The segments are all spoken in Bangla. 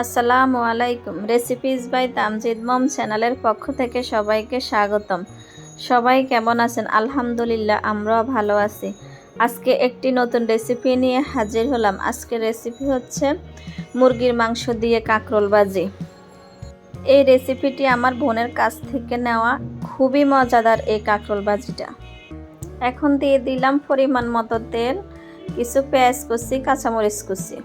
আসসালামু আলাইকুম। রেসিপিস বাই তামজিদ মম চ্যানেলের পক্ষ থেকে সবাইকে স্বাগতম। সবাই কেমন আছেন? আলহামদুলিল্লাহ, আমরাও ভালো আছি। আজকে একটি নতুন রেসিপি নিয়ে হাজির হলাম। আজকের রেসিপি হচ্ছে মুরগির মাংস দিয়ে কাঁকরোল ভাজি। এই রেসিপিটি আমার বোনের কাছ থেকে নেওয়া খুবই মজাদার এই কাঁকরোল ভাজিটা। এখন দিয়ে দিলাম পরিমাণ মতো তেল, কিছু পেঁয়াজ কুচি, কাঁচামরিচ কুচি।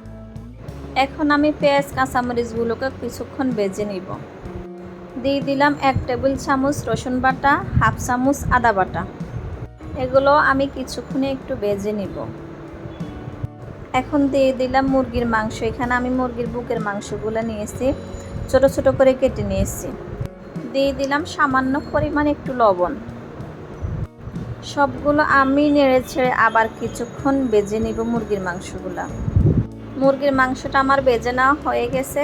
এখন আমি পেঁয়াজ, কাঁচামরিচগুলোকে কিছুক্ষণ বেজে নিব। দিয়ে দিলাম এক টেবিল চামচ রসুন বাটা, হাফ চামচ আদা বাটা। এগুলো আমি কিছুক্ষণে একটু বেজে নিব। এখন দিয়ে দিলাম মুরগির মাংস। এখানে আমি মুরগির বুকের মাংসগুলো নিয়েছি, ছোট ছোট করে কেটে নিয়েছি। দিয়ে দিলাম সামান্য পরিমাণ একটু লবণ। সবগুলো আমি নেড়ে ছেড়ে আবার কিছুক্ষণ বেজে নিব মুরগির মাংসগুলো। মুরগির মাংসটা আমার বেজে নেওয়া হয়ে গেছে।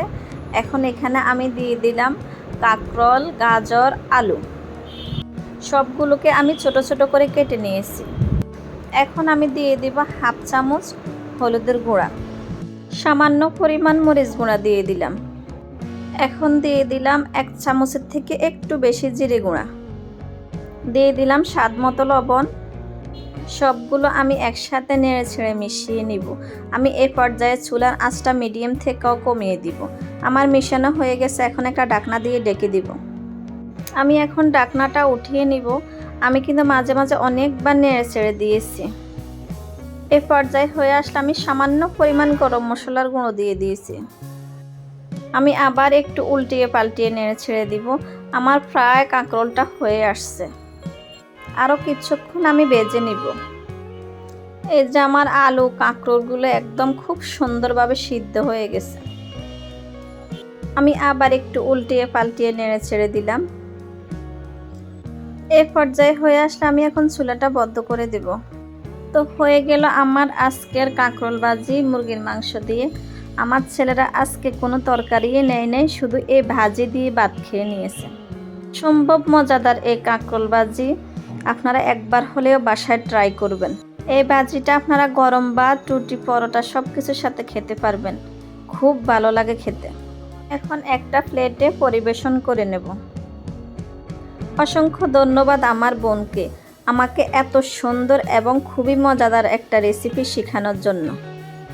এখন এখানে আমি দিয়ে দিলাম কাঁকরোল, গাজর, আলু। সবগুলোকে আমি ছোট ছোট করে কেটে নিয়েছি। এখন আমি দিয়ে দিব হাফ চামচ হলুদের গুঁড়া। সামান্য পরিমাণ মরিচ গুঁড়া দিয়ে দিলাম। এখন দিয়ে দিলাম এক চামচের থেকে একটু বেশি জিরে গুঁড়া। দিয়ে দিলাম স্বাদ মতো লবণ। সবগুলো আমি একসাথে নেড়ে ছেড়ে মিশিয়ে নিব। আমি এ পর্যায়ে চুলার আঁচটা মিডিয়াম থেকেও কমিয়ে দিব। আমার মিশানো হয়ে গেছে, এখন একটা ডাকনা দিয়ে ডেকে দিব। আমি এখন ডাকনাটা উঠিয়ে নিব। আমি কিন্তু মাঝে মাঝে অনেকবার নেড়ে ছেড়ে দিয়েছি। এ পর্যায়ে হয়ে আসলে আমি সামান্য পরিমাণ গরম মশলার গুঁড়ো দিয়ে দিয়েছি। আমি আবার একটু উল্টিয়ে পাল্টিয়ে নেড়ে ছেড়ে দিব। আমার প্রায় কাঁকরোলটা হয়ে আসছে। আরও কিছুক্ষণ আমি বেজে নিব। এই যে আমার আলু কাঁকরোলগুলো একদম খুব সুন্দরভাবে সিদ্ধ হয়ে গেছে। আমি আবার একটু উল্টিয়ে পাল্টিয়ে নেড়ে ছেড়ে দিলাম। এ পর্যায়ে হয়ে আসলে আমি এখন চুলাটা বদ্ধ করে দেব। তো হয়ে গেল আমার আজকের কাঁকরোল ভাজি মুরগির মাংস দিয়ে। আমার ছেলেরা আজকে কোনো তরকারি নেয় নেই, শুধু এই ভাজি দিয়ে ভাত খেয়ে নিয়েছে। সম্ভব মজাদার এই কাঁকরোল ভাজি। আপনারা একবার হলেও বাসায় ট্রাই করবেন। এই ভাজিটা আপনারা গরম বা টুটি পরোটা সব কিছুর সাথে খেতে পারবেন। খুব ভালো লাগে খেতে। এখন একটা প্লেটে পরিবেশন করে নেব। অসংখ্য ধন্যবাদ আমার বোনকে আমাকে এত সুন্দর এবং খুবই মজাদার একটা রেসিপি শেখানোর জন্য।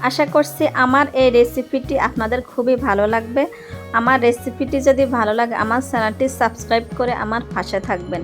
আশা করছি আমার এই রেসিপিটি আপনাদের খুবই ভালো লাগবে। আমার রেসিপিটি যদি ভালো লাগে, আমার চ্যানেলটি সাবস্ক্রাইব করে আমার পাশে থাকবেন।